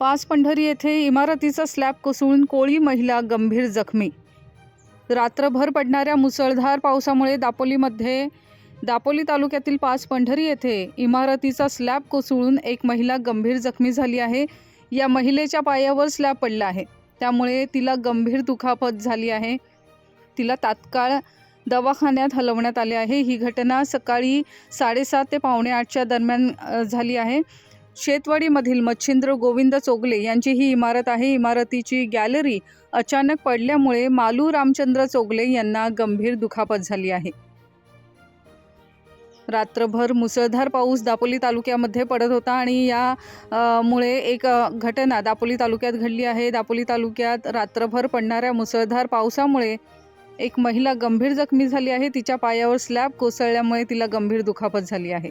पाच पंढरी येथे इमारतीचा स्लॅब कोसळून कोळी महिला गंभीर जखमी. रात्रभर पडणाऱ्या मुसळधार पावसामुळे दापोलीमध्ये दापोली तालुक्यातील पाच पंढरी येथे इमारतीचा स्लॅब कोसळून एक महिला गंभीर जखमी झाली आहे. या महिलेच्या पायावर स्लॅब पडला आहे. त्यामुळे तिला गंभीर दुखापत झाली आहे. तिला तात्काळ दवाखान्यात हलवण्यात आले आहे. ही घटना सकाळी साडेसात ते पावणे आठच्या दरम्यान झाली आहे. शेतवाडीमधील मच्छिंद्र गोविंद चोगले यांची ही इमारत आहे. इमारतीची गॅलरी अचानक पडल्यामुळे मालू रामचंद्र चोगले यांना गंभीर दुखापत झाली आहे. रात्रभर मुसळधार पाऊस दापोली तालुक्यामध्ये पडत होता आणि या मुळे एक घटना दापोली तालुक्यात घडली आहे. दापोली तालुक्यात रात्रभर पडणाऱ्या मुसळधार पावसामुळे एक महिला गंभीर जखमी झाली आहे. तिच्या पायावर स्लॅब कोसळल्यामुळे तिला गंभीर दुखापत झाली आहे.